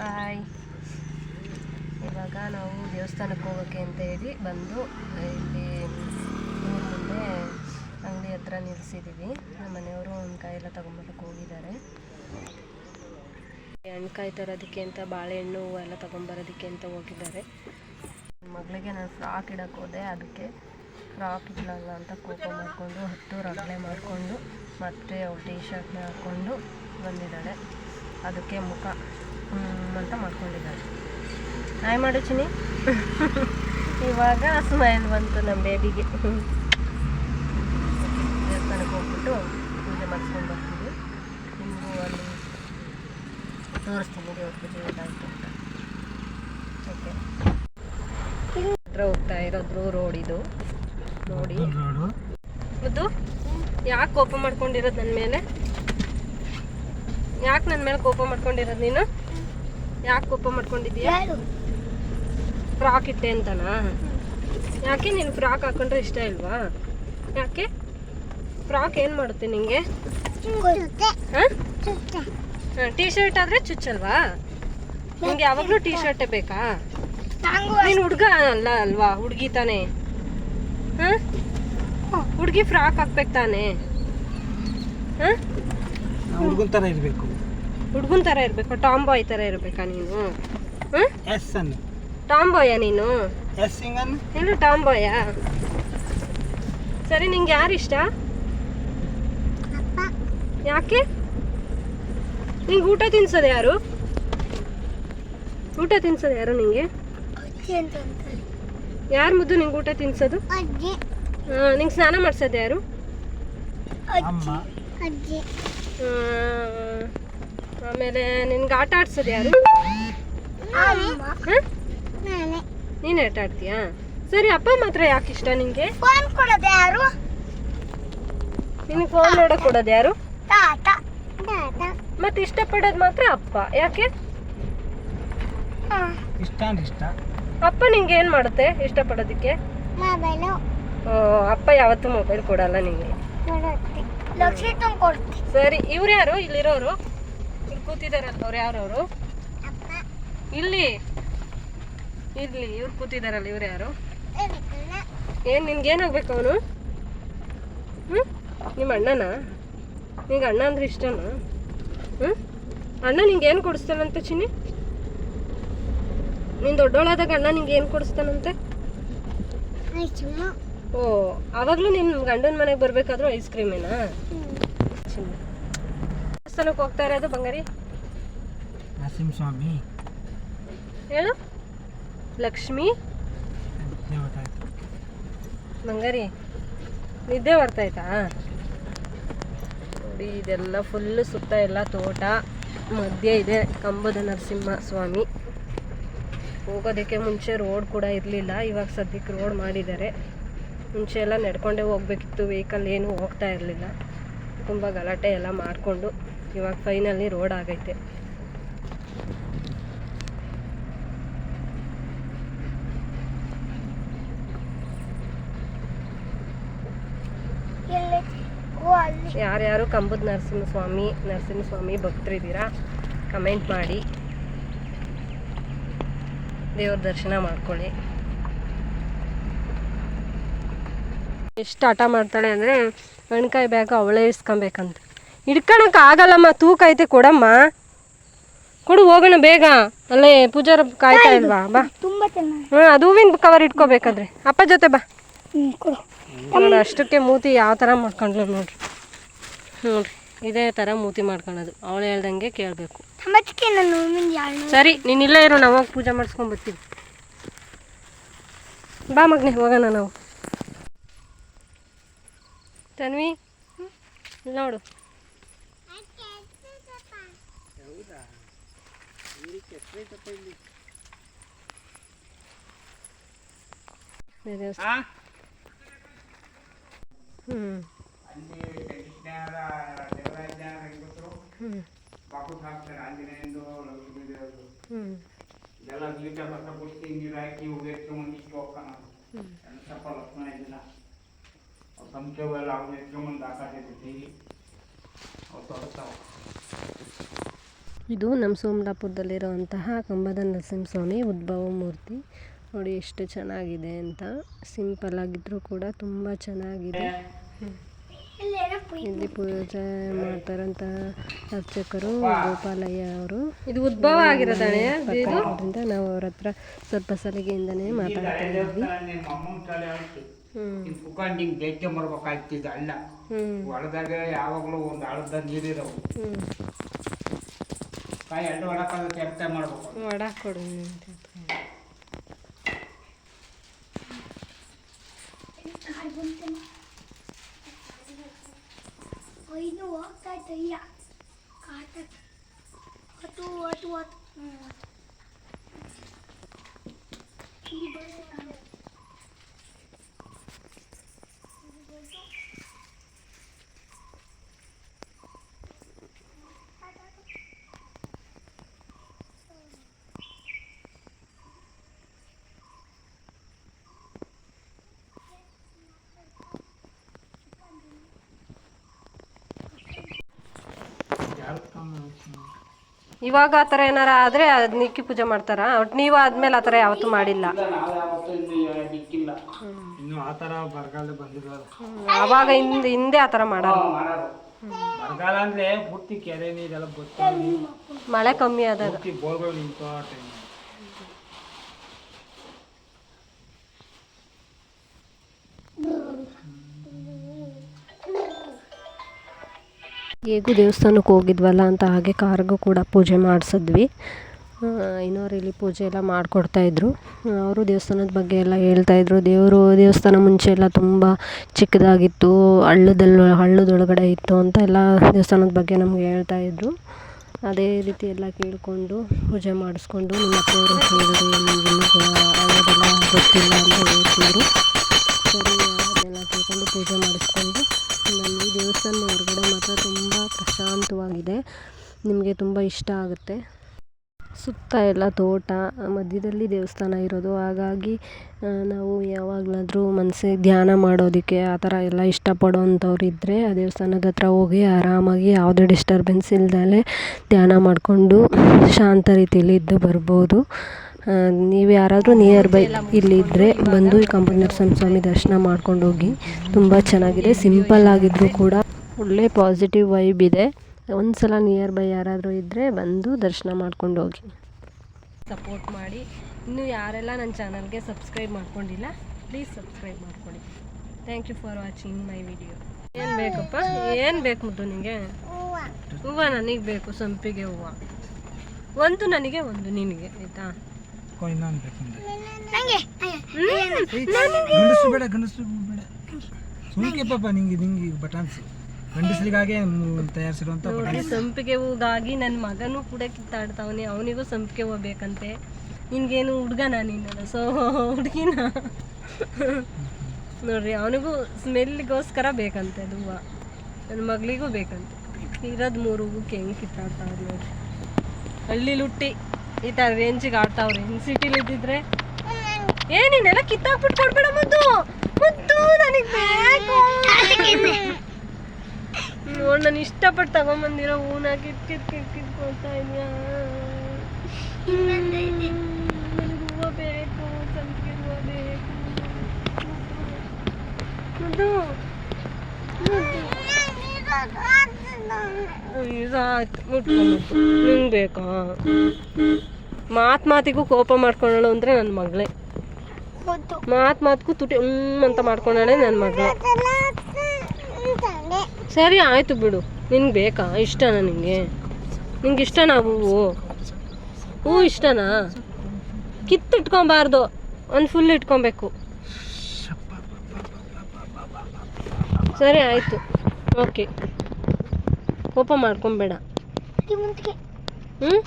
Hi ಇವಾಗ ನಾವು ದೇವಸ್ಥಾನಕ್ಕೆ ಹೋಗೋಕ್ಕೆ ಅಂತ ಹೇಳಿ ಬಂದು ಇಲ್ಲಿ ಊರ ಮುಂದೆ ಅಂಗಡಿ ಹತ್ರ ನಿಲ್ಲಿಸಿದ್ದೀವಿ ನಮ್ಮ ಮನೆಯವರು ಒಂದು ಎಲ್ಲ ತೊಗೊಂಬರಕ್ಕೆ ಹೋಗಿದ್ದಾರೆ. ಹಣ್ಕಾಯಿ ತರೋದಕ್ಕೆ ಅಂತ ಬಾಳೆಹಣ್ಣು ಹೂವು ಎಲ್ಲ ತೊಗೊಂಬರೋದಕ್ಕೆ ಅಂತ ಹೋಗಿದ್ದಾರೆ. ಮಗಳಿಗೆ ನಾನು ಫ್ರಾಕ್ ಇಡಕ್ಕೆ ಹೋದೆ, ಅದಕ್ಕೆ ಫ್ರಾಕ್ ಇಡಲ್ಲ ಅಂತ ಕೋಪ ಮಾಡಿಕೊಂಡು, ಹತ್ತು ರಗಳೆ ಮಾಡಿಕೊಂಡು, ಮತ್ತೆ ಅವ್ರು ಟೀ ಶರ್ಟ್ನ ಹಾಕ್ಕೊಂಡು ಬಂದಿದ್ದಾಳೆ. ಅದಕ್ಕೆ ಮುಖ ಅಂತ ಮಾಡ್ಕೊಂಡಿದ್ದಾರೆ. ಹಾಯ್ ಮಾಡು ಚಿನಿ ಇವಾಗ ಸ್ಮೈಲ್ ಬಂತು ನಮ್ಮ ಬೇಬಿಗೆ ದೇವಸ್ಥಾನಕ್ಕೆ ಹೋಗ್ಬಿಟ್ಟು ಪೂಜೆ ಮಾಡಿಸ್ಕೊಂಡು ಬರ್ತೀವಿ. ನಿಮಗೂ ಅಲ್ಲಿ ತೋರಿಸ್ತೀನಿ ದೇವ್ರ ಪೂಜೆ ಅಂತ. ಓಕೆ ಹತ್ರ ಹೋಗ್ತಾ ಇರೋದ್ರು ರೋಡ್ ಇದು. ನೋಡಿ. ಮತ್ತು ಯಾಕೆ ಕೋಪ ಮಾಡ್ಕೊಂಡಿರೋದು ನನ್ನ ಮೇಲೆ? ಯಾಕೆ ನನ್ನ ಮೇಲೆ ಕೋಪ ಮಾಡ್ಕೊಂಡಿರೋದು ನೀನು? ಯಾಕೆ ಕೋಪ ಮಾಡ್ಕೊಂಡಿದ್ಯಾ ಫ್ರಾಕ್ ಇಟ್ಟೆ ಅಂತನಾ? ಯಾಕೆ ನೀನು ಫ್ರಾಕ್ ಹಾಕೊಂಡ್ರೆ ಇಷ್ಟ ಇಲ್ವಾ? ಯಾಕೆ? ಫ್ರಾಕ್ ಏನು ಮಾಡುತ್ತೆ ನಿಂಗೆ? ಹಾಂ? ಟೀ ಶರ್ಟ್ ಆದರೆ ಚುಚ್ಚಲ್ವಾ? ನಿಂಗೆ ಯಾವಾಗಲೂ ಟೀ ಶರ್ಟೇ ಬೇಕಾ? ನೀನು ಹುಡುಗ ಅಲ್ಲ ಅಲ್ವಾ? ಹುಡುಗಿ ತಾನೆ. ಹಾಂ? ಹುಡುಗಿ ಫ್ರಾಕ್ ಹಾಕ್ಬೇಕು ತಾನೆ. ಹಾಂ? ಹುಡುಗನ ಥರ ಇರಬೇಕು. ಹುಡುಗನ ಥರ ಇರಬೇಕು ಟಾಮ್ ಬಾಯ್ ಥರ ಇರಬೇಕಾ ನೀನು? ಹಾಂ ಎಸ್ ಅನ್ನು. ಟಾಮ್ ಬಾಯ ನೀನು? ಎಸ್ ಟಾಮ್ ಬಾಯ ಸರಿ ನಿಂಗೆ ಯಾರು ಇಷ್ಟ? ಯಾಕೆ? ನಿಂಗೆ ಊಟ ತಿನ್ಸೋದು ಯಾರು? ಊಟ ತಿನ್ಸೋದು ಯಾರು ನಿಂಗೆ? ಯಾರು ಮುದ್ದು ನಿಂಗೆ ಊಟ ತಿನ್ಸೋದು? ನಿಂಗೆ ಸ್ನಾನ ಮಾಡ್ಸೋದು ಯಾರು? ಅಮ್ಮ. ಆ, ಆಮೇಲೆ ನಿನ್ಗೆ ಆಟ ಆಡ್ಸೋದು ಯಾರು? ಹಾಂ ನೀನು. ಆಟ ಆಡ್ತೀಯಾ? ಸರಿ ಅಪ್ಪ ಮಾತ್ರ ಯಾಕೆ ಇಷ್ಟ ನಿಂಗೆ? ಫೋನ್ ಕೊಡೋದು ಯಾರು? ನಿನಗೆ ಫೋನ್ ನೋಡಕ್ ಕೊಡೋದು ಯಾರು? ತಾತ. ತಾತ. ಮತ್ತೆ ಇಷ್ಟಪಡೋದು ಮಾತ್ರ ಅಪ್ಪ. ಯಾಕೆ? ಇಷ್ಟ ಇಷ್ಟ. ಅಪ್ಪ ನಿಂಗೆ ಏನು ಮಾಡುತ್ತೆ ಇಷ್ಟಪಡೋದಕ್ಕೆ? ಮೊಬೈಲು. ಆ, ಅಪ್ಪ ಯಾವತ್ತೂ ಮೊಬೈಲ್ ಕೊಡಲ್ಲ ನಿಂಗೆ. ಸರಿ ಇವ್ರು ಯಾರು? ಇಲ್ಲಿರೋರು? ಇಲ್ಲಿ ಕೂತಿದಾರಲ್ಲ ಅವ್ರು ಯಾರವರು? ಇಲ್ಲಿ. ಇರ್ಲಿ ಇವ್ರು ಕೂತಿದಾರಲ್ಲ ಇವ್ರು ಯಾರು? ಏನ್ ಏನು ನಿನ್ಗೆ ಏನಾಗ್ಬೇಕು ಅವನು? ಹ್ಞೂ ನಿಮ್ಮ ಅಣ್ಣನ? ನಿಂಗೆ ಅಣ್ಣ ಅಂದ್ರೆ ಇಷ್ಟನಾ? ಹ್ಞೂ ಅಣ್ಣ ನಿಂಗೆ ಏನು ಕೊಡಿಸ್ತಾನಂತೆ ಚಿನ್ನಿ? ನೀನು ದೊಡ್ಡೋಳಾದಾಗ ಅಣ್ಣ ನಿಂಗೆ ಏನು ಕೊಡಿಸ್ತಾನಂತೆ? ಓ ಆವಾಗಲೂ ನಿನ್ನ ಗಂಡನ ಮನೆಗೆ ಬರಬೇಕಾದ್ರೂ ಐಸ್ ಕ್ರೀಮೇನಾ? ಚಿನ್ನಿ. ದೇವಸ್ಥಾನಕ್ಕೆ ಹೋಗ್ತಾ ಇರೋದು ಬಂಗಾರಿ? ನರಸಿಂಹಸ್ವಾಮಿ. ಹೇಳು ಲಕ್ಷ್ಮಿ? ಮಂಗಾರಿ ನಿದ್ದೆ ಬರ್ತಾಯ್ತಾ ನೋಡಿ ಇದೆಲ್ಲ ಫುಲ್ಲು ಸುತ್ತ ಎಲ್ಲ ತೋಟ ಮಧ್ಯೆ ಇದೆ ಕಂಬದ ನರಸಿಂಹ ಸ್ವಾಮಿ ಹೋಗೋದಕ್ಕೆ ಮುಂಚೆ ರೋಡ್ ಕೂಡ ಇರಲಿಲ್ಲ ಇವಾಗ ಸದ್ಯಕ್ಕೆ ರೋಡ್ ಮಾಡಿದ್ದಾರೆ. ಮುಂಚೆ ಎಲ್ಲ ನಡ್ಕೊಂಡೇ ಹೋಗ್ಬೇಕಿತ್ತು ವೆಹಿಕಲ್ ಏನು ಹೋಗ್ತಾ ಇರಲಿಲ್ಲ. ತುಂಬ ಗಲಾಟೆ ಎಲ್ಲ ಮಾಡಿಕೊಂಡು ಇವಾಗ ಫೈನಲಿ ರೋಡ್ ಆಗೈತೆ ಎಲ್ಲಿ ಓ ಅಲ್ಲಿ ಯಾರ್ಯಾರು ಕಂಬದ ನರಸಿಂಹಸ್ವಾಮಿ ನರಸಿಂಹಸ್ವಾಮಿ ಭಕ್ತರಿದ್ದೀರಾ ಕಮೆಂಟ್ ಮಾಡಿ. ದೇವ್ರ ದರ್ಶನ ಮಾಡ್ಕೊಳ್ಳಿ. ಎಷ್ಟು ಆಟ ಮಾಡ್ತಾಳೆ ಅಂದರೆ ಹಣ್ಕಾಯಿ ಬ್ಯಾಗ್ ಅವಳೇ ಇಸ್ಕೊಬೇಕಂತ. ಹಿಡ್ಕೊಳಕ್ಕೆ ಆಗಲ್ಲಮ್ಮ ತೂಕ ಐತೆ ಕೊಡಮ್ಮ. ಕೊಡು ಹೋಗೋಣ ಬೇಗ. ಅಲ್ಲೇ ಪೂಜಾರ ಕಾಯ್ತಾ ಇಲ್ವಾ? ಬಾ. ಹ್ಞೂ ಅದು ಹೂವಿನ ಕವರ್ ಇಟ್ಕೋಬೇಕಾದ್ರೆ. ಅಪ್ಪ ಜೊತೆ ಬಾ. ಅಷ್ಟಕ್ಕೆ ಮೂತಿ ಯಾವ ಥರ ಮಾಡ್ಕೊಂಡ್ಲು ನೋಡ್ರಿ. ನೋಡ್ರಿ ಇದೇ ಥರ ಮೂತಿ ಮಾಡ್ಕೊಳೋದು ಅವಳು ಹೇಳ್ದಂಗೆ ಕೇಳಬೇಕು. ತಮ್ಮಚ್ಕೆ ನಾನು ಯಾರು ಸರಿ ನೀನು ಇಲ್ಲೇ ಇರು ನಾವು ಪೂಜೆ ಮಾಡಿಸ್ಕೊಂಡ್ ಬರ್ತೀವಿ ಬಾ ಮಗ್ನೆ ಹೋಗೋಣ ನಾವು. ತನ್ವಿ ಹ್ಮ್. ಹ್ಮ್ ಹ್ಮ್. ಇದೆಲ್ಲ ಗೀಟ ಬಸ ನೀರು ಹಾಕಿ ಇಷ್ಟು ಸ್ವಲ್ಪ ಲಕ್ಷ್ಮಣ ಇದ್ದಿಲ್ಲ ಅವ್ರು ಎತ್ಕೊಂಬಂದು ತೊಡತಾವ ಇದು ನಮ್ಮ ಸೋಮಲಾಪುರದಲ್ಲಿರುವಂತಹ ಕಂಬದ ನರಸಿಂಹಸ್ವಾಮಿ ಉದ್ಭವ ಮೂರ್ತಿ. ನೋಡಿ ಎಷ್ಟು ಚೆನ್ನಾಗಿದೆ ಅಂತ. ಸಿಂಪಲ್ ಆಗಿದ್ರೂ ಕೂಡ ತುಂಬಾ ಚೆನ್ನಾಗಿದೆ. ಇಲ್ಲಿ ಪೂಜೆ ಮಾಡ್ತಾರಂತಹ ಅರ್ಚಕರು ಗೋಪಾಲಯ್ಯ ಅವರು. ಇದು ಉದ್ಭವ ಆಗಿರೋದಣೆ ಇರೋದ್ರಿಂದ ನಾವು ಅವ್ರ ಹತ್ರ ಸ್ವಲ್ಪ ಸಲಿಗೆಯಿಂದನೇ ಮಾತಾಡ್ತಾ ಇದ್ವಿ ಕುತ್ಕೊಂಡು ಹಿಂಗೆ ಬೇಕೆ ಮಾಡ್ಬೇಕಾಗ್ತಿದ್ದ ಅಲ್ಲ. ಹ್ಮ್. ಹೊಲದಾಗ ಯಾವಾಗಲೂ ಒಂದು ಅಳದ ನೀರಿರವು. ಕಾಯಿ ಎರಡು ಹೊಡಕಾದ ಕೆಲಸ ಮಾಡ್ಬೇಕು. ವಡ ಕೊಡು ಐದು ಹೋಗ್ತಾ ಇತ್ತು ಇಲ್ಲ ಕಾಟ ಅದು ಅದು ಅದು ಹ್ಞೂ ಹತ್ತು ಇಲ್ಲಿ ಬರ್ಬೇಕು. ಇವಾಗ ಆ ಥರ ಏನಾರ ಆದರೆ ಅದು ನಿಕ್ಕಿ ಪೂಜೆ ಮಾಡ್ತಾರಾ? ಒಟ್ಟು ನೀವು ಆದ್ಮೇಲೆ ಆ ಥರ ಯಾವತ್ತೂ ಮಾಡಿಲ್ಲ. ನಾವು ಯಾವತ್ತೂ ಇನ್ನು ದಿಕ್ಕಿಲ್ಲ ಇನ್ನು ಆ ಥರ ಬರಗಾಲ ಬಂದಿರೋದು ಆವಾಗ ಹಿಂದೆ ಹಿಂದೆ ಆ ಥರ ಮಾಡಲ್ಲ. ಮಾಡೋದು ಬರಗಾಲ ಅಂದ್ರೆ ಪೂರ್ತಿ ಕೆರೆ ನೀರೆಲ್ಲ ಬತ್ತು ಮಳೆ ಕಮ್ಮಿ ಆದಾಗ. ಪೂರ್ತಿ ಬೋರ್ಗಳು ನಿಂತು ಟೈಮ್ ಹೇಗೂ ದೇವಸ್ಥಾನಕ್ಕೆ ಹೋಗಿದ್ವಲ್ಲ ಅಂತ ಹಾಗೆ ಕಾರ್ಗೂ ಕೂಡ ಪೂಜೆ ಮಾಡಿಸಿದ್ವಿ. ಇನ್ನೋರು ಇಲ್ಲಿ ಪೂಜೆ ಎಲ್ಲ ಮಾಡಿಕೊಡ್ತಾಯಿದ್ರು ಅವರು ದೇವಸ್ಥಾನದ ಬಗ್ಗೆ ಎಲ್ಲ ಹೇಳ್ತಾಯಿದ್ರು ದೇವರು ದೇವಸ್ಥಾನ ಮುಂಚೆ ಎಲ್ಲ ತುಂಬ ಚಿಕ್ಕದಾಗಿತ್ತು ಹಳ್ಳದಲ್ಲಿ ಹಳ್ಳದೊಳಗಡೆ ಇತ್ತು ಅಂತ ಎಲ್ಲ ದೇವಸ್ಥಾನದ ಬಗ್ಗೆ ನಮ್ಗೆ ಹೇಳ್ತಾಯಿದ್ರು ಅದೇ ರೀತಿ ಎಲ್ಲ ಕೇಳಿಕೊಂಡು ಪೂಜೆ ಮಾಡಿಸ್ಕೊಂಡು ನಿಮ್ಮ ಹತ್ರ ಹೇಳಿದ್ರು ಅದೆಲ್ಲ ಗೊತ್ತಿಲ್ಲ ಅಂತ ಹೇಳ್ತಿದ್ರು. ಸರಿ ಅದನ್ನೆಲ್ಲ ಕೇಳ್ಕೊಂಡು ಪೂಜೆ ಮಾಡಿಸ್ಕೊಂಡು ನಾನು ಈ ದೇವಸ್ಥಾನ ಹೊರಗಡೆ ಮಾತ್ರ ತುಂಬ ಪ್ರಶಾಂತವಾಗಿದೆ. ನಿಮಗೆ ತುಂಬ ಇಷ್ಟ ಆಗುತ್ತೆ. ಸುತ್ತ ಎಲ್ಲ ತೋಟ, ಮಧ್ಯದಲ್ಲಿ ದೇವಸ್ಥಾನ ಇರೋದು. ಹಾಗಾಗಿ ನಾವು ಯಾವಾಗಲಾದರೂ ಮನಸ್ಸಿಗೆ ಧ್ಯಾನ ಮಾಡೋದಕ್ಕೆ ಆ ಥರ ಎಲ್ಲ ಇಷ್ಟಪಡೋವಂಥವ್ರು ಇದ್ದರೆ ಆ ದೇವಸ್ಥಾನದ ಹತ್ರ ಹೋಗಿ ಆರಾಮಾಗಿ ಯಾವುದೇ ಡಿಸ್ಟರ್ಬೆನ್ಸ್ ಇಲ್ದಲೇ ಧ್ಯಾನ ಮಾಡಿಕೊಂಡು ಶಾಂತ ರೀತಿಯಲ್ಲಿ ಇದ್ದು ಬರ್ಬೋದು. ನೀವು ಯಾರಾದರೂ ನಿಯರ್ ಬೈ ಇಲ್ಲಿದ್ದರೆ ಬಂದು ಈ ಸ್ವಾಮಿ ದರ್ಶನ ಮಾಡ್ಕೊಂಡು ಹೋಗಿ ತುಂಬ ಚೆನ್ನಾಗಿದೆ. ಸಿಂಪಲ್ ಆಗಿದ್ದರೂ ಕೂಡ ಒಳ್ಳೆ ಪಾಸಿಟಿವ್ ವೈಬ್ ಇದೆ. ಒಂದು ಸಲ ನಿಯರ್ ಬೈ ಯಾರಾದರೂ ಇದ್ದರೆ ಬಂದು ದರ್ಶನ ಮಾಡ್ಕೊಂಡು ಹೋಗಿ. ಸಪೋರ್ಟ್ ಮಾಡಿ. ಇನ್ನು ಯಾರೆಲ್ಲ ನನ್ನ ಚಾನಲ್ಗೆ ಸಬ್ಸ್ಕ್ರೈಬ್ ಮಾಡ್ಕೊಂಡಿಲ್ಲ ಪ್ಲೀಸ್ ಸಬ್ಸ್ಕ್ರೈಬ್ ಮಾಡ್ಕೊಳ್ಳಿ. Thank you for watching my video ಏನು ಬೇಕಪ್ಪ? ಏನು ಬೇಕು ಮುದ್ದು ನಿನಗೆ ಹೂವ ಹೂವು ನನಗೆ ಬೇಕು ಸಂಪಿಗೆ ಹೂವು. ಒಂದು ನನಗೆ ಒಂದು ನಿನಗೆ ಆಯಿತಾ? ಇನ್ನೊಂದು ಬೇಕಂದ್ರೆ ನಂಗೆ. ಗಂಡಸರು ಬೇಡ ಗಂಡಸರು ಬೇಡ. ಸುಮ್ಕೆ ಪಾಪ ನಿಂಗೆ ನಿಂಗೆ ಬಟಾನ್ಸ್. ಗಂಡಸರಿಗಾಗೆ ತಯಾರಿಸಿರುವಂತ ನೋಡಿ ಸಂಪಿಗೆ ಹೂಗಾಗಿ ನನ್ನ ಮಗನೂ ಕೂಡ ಕಿತ್ತಾಡ್ತಾವನೆ ಅವನಿಗೂ ಸಂಪಿಗೆ ಹೂವು ಬೇಕಂತೆ. ನಿನ್ಗೇನು ಹುಡ್ಗನ ನೀನು ಸೊ ಹುಡುಗಿನ? ನೋಡ್ರಿ ಅವನಿಗೂ ಸ್ಮೆಲ್ಗೋಸ್ಕರ ಬೇಕಂತೆ ಅದು ಹೂವು. ನನ್ನ ಮಗಳಿಗೂ ಬೇಕಂತೆ. ಇರೋದು ಮೂರು ಹೂಕ್ಕೆ ಹೆಂಗೆ ಕಿತ್ತಾಡ್ತಾವ್ರೆ ನೋಡ್ರಿ. ಹಳ್ಳಿ ಲುಟ್ಟಿ ಈ ಥರ ರೇಂಜಿಗೆ ಆಡ್ತಾವ್ರೆ. ಇನ್ನು ಸಿಟಿಲಿ ಇದ್ದಿದ್ರೆ ಏ ನೀನೆಲ್ಲ ಕಿತ್ತಾಕ್ಬಿಟ್ಟು ಕೊಡ್ಬೇಡ ಮುದ್ದು. ಮುದ್ದು ನನಗೆ ಬೇಕು. ನೋಡ್ ನಾನು ಇಷ್ಟಪಟ್ಟು ತಗೊಂಬಂದಿರೋ ಹೂನ ಕಿತ್ ಕಿತ್ ಕಿತ್ ಕಿತ್ಕೊಳ್ತಾ ಇದೆಯಾ? ನನಗೆ ಹೂವು ಬೇಕು ಸಂಪಿಗೆ ಹೂವು ಬೇಕು. ನಿಂಗೆ ಬೇಕಾ? ಮಾತು ಮಾತಿಗೂ ಕೋಪ ಮಾಡ್ಕೊಳ್ಳೋಳು ಅಂದರೆ ನನ್ನ ಮಗಳೇ. ಮಾತ್ ಮಾತು ಮಾತ್ಗೂ ತುಟಿ ಹ್ಮ್ ಅಂತ ಮಾಡ್ಕೊಂಡಾಳೆ ನನ್ನ ಮಗಳೇ. ಸರಿ ಆಯಿತು ಬಿಡು. ನಿನ್ಗೆ ಬೇಕಾ? ಇಷ್ಟನಾ ನಿನಗೆ ನಿಂಗೆ ಇಷ್ಟನಾ ಹೂವು? ಹೂವು ಇಷ್ಟನಾ? ಕಿತ್ತಿಟ್ಕೊಬಾರ್ದು. ಒಂದು ಫುಲ್ ಇಟ್ಕೊಬೇಕು. ಸರಿ ಆಯಿತು. ಓಕೆ ಕೋಪ ಮಾಡ್ಕೊಬೇಡ ಹ್ಞೂ